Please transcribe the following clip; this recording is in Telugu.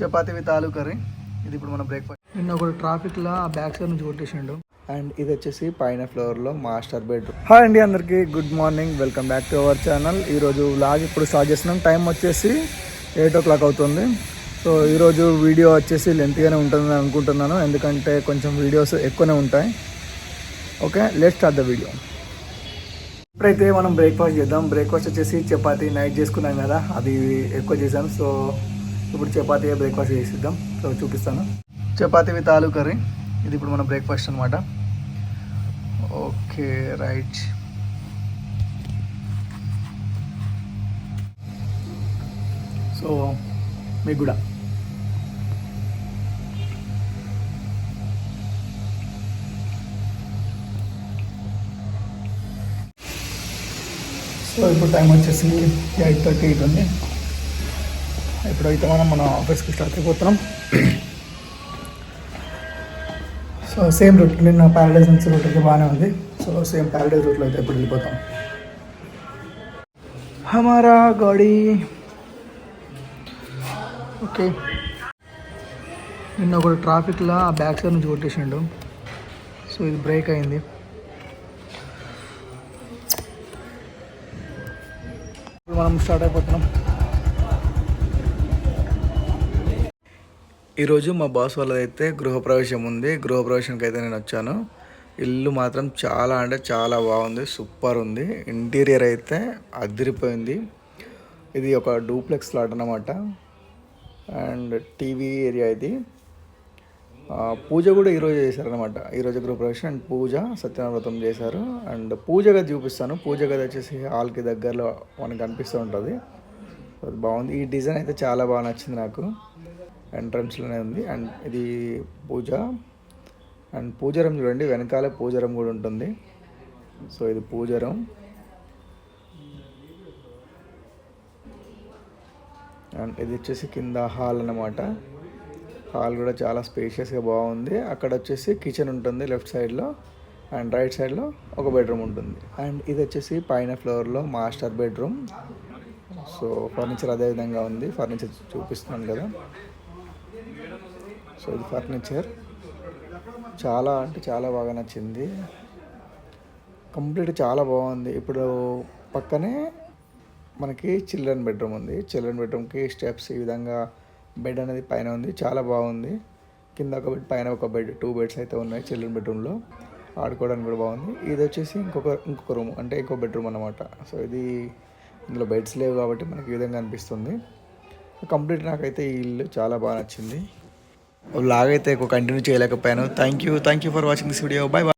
Chapati with aloo curry. ఇది ఇప్పుడు మన బ్రేక్ఫాస్ట్ నిన్న ఒకటి ట్రాఫిక్లో ఆ బ్యాక్ సైడ్ నుంచి కొట్టేసిండు. అండ్ ఇది వచ్చేసి పైన ఫ్లోర్లో మాస్టర్ బెడ్రూమ్ హాయ్ అండి అందరికీ. Good morning welcome back to our channel ఈరోజు లాగ్ ఇప్పుడు స్టార్ట్ చేస్తున్నాం. టైం వచ్చేసి ఎయిట్ ఓ క్లాక్ అవుతుంది సో ఈరోజు వీడియో వచ్చేసి లెంత్గానే ఉంటుందని అనుకుంటున్నాను. ఎందుకంటే కొంచెం వీడియోస్ ఎక్కువనే ఉంటాయి. Okay let start the video ఇప్పుడైతే మనం బ్రేక్ఫాస్ట్ చేద్దాం. బ్రేక్ఫాస్ట్ వచ్చేసి చపాతి నైట్ చేసుకున్నాం కదా. అది ఎక్కువ చేశాను సో ఇప్పుడు చపాతీ బ్రేక్ఫాస్ట్ చేసిద్దాం. సో చూపిస్తాను. Chapati with aloo curry. ఇది ఇప్పుడు మన బ్రేక్ఫాస్ట్ అనమాట ఓకే రైట్. సో మీకు కూడా. సో ఇప్పుడు టైం వచ్చేసి ఎయిట్ థర్టీ ఎయిట్ ఉంది ఇప్పుడైతే మనం మన ఆఫీస్కి స్టార్ట్ అయిపోతున్నాం. సో సేమ్ రూట్ నిన్న ప్యారడైజ్ నుంచి రూట్ అయితే బాగానే ఉంది. సో సేమ్ ప్యారడైజ్ రూట్లో అయితే ఇప్పుడు వెళ్ళిపోతాం. హమారా గాడి. ఓకే. నిన్న ఒకటి ట్రాఫిక్లో ఆ బ్యాక్ సైడ్ నుంచి కొట్టేసిండు. సో ఇది బ్రేక్ అయింది. మనం స్టార్ట్ అయిపోతున్నాం. ఈరోజు మా బాస్ వాళ్ళదైతే గృహప్రవేశం ఉంది. గృహప్రవేశానికి అయితే నేను వచ్చాను. ఇల్లు మాత్రం చాలా అంటే చాలా బాగుంది. సూపర్ ఉంది. ఇంటీరియర్ అయితే అదిరిపోయింది. ఇది ఒక డూప్లెక్స్ లాట్ అనమాట అండ్ టీవీ ఏరియా ఇది. పూజ కూడా ఈరోజు చేశారనమాట ఈరోజు గృహప్రవేశం అండ్ పూజ సత్యనారాయణ చేశారు. అండ్ పూజ గది చూపిస్తాను. పూజ గది వచ్చేసి హాల్కి దగ్గరలో మనకు కనిపిస్తూ ఉంటుంది. అది బాగుంది. ఈ డిజైన్ అయితే చాలా బాగా నచ్చింది నాకు. ఎంట్రన్స్లోనే ఉంది. అండ్ ఇది పూజ. అండ్ పూజరం చూడండి వెనకాలే పూజరం కూడా ఉంటుంది. సో ఇది పూజరం. అండ్ ఇది వచ్చేసి కింద హాల్ అన్నమాట. హాల్ కూడా చాలా స్పేషియస్గా బాగుంది. అక్కడ వచ్చేసి కిచెన్ ఉంటుంది లెఫ్ట్ సైడ్లో. అండ్ రైట్ సైడ్లో ఒక బెడ్రూమ్ ఉంటుంది. అండ్ ఇది వచ్చేసి పైన ఫ్లోర్లో మాస్టర్ బెడ్రూమ్. సో ఫర్నిచర్ అదే విధంగా ఉంది. ఫర్నిచర్ చూపిస్తున్నాను కదా. సో ఇది ఫర్నిచర్ చాలా అంటే చాలా బాగా నచ్చింది. కంప్లీట్ చాలా బాగుంది. ఇప్పుడు పక్కనే మనకి చిల్డ్రన్ బెడ్రూమ్ ఉంది. చిల్డ్రన్ బెడ్రూమ్కి స్టెప్స్ ఈ విధంగా బెడ్ అనేది పైన ఉంది. చాలా బాగుంది. కింద ఒక బెడ్ పైన ఒక బెడ్ టూ బెడ్స్ అయితే ఉన్నాయి చిల్డ్రన్ బెడ్రూమ్లో ఆడుకోవడానికి కూడా బాగుంది. ఇది వచ్చేసి ఇంకొక ఇంకొక రూమ్ అంటే ఇంకో బెడ్రూమ్ అనమాట సో ఇది ఇందులో బెడ్స్ లేవు కాబట్టి మనకి ఈ విధంగా అనిపిస్తుంది. కంప్లీట్ నాకైతే ఈ ఇల్లు చాలా బాగా నచ్చింది. లాగైతే కంటిన్యూ చేయలేకపోయాను. Thank you thank you for watching this video bye bye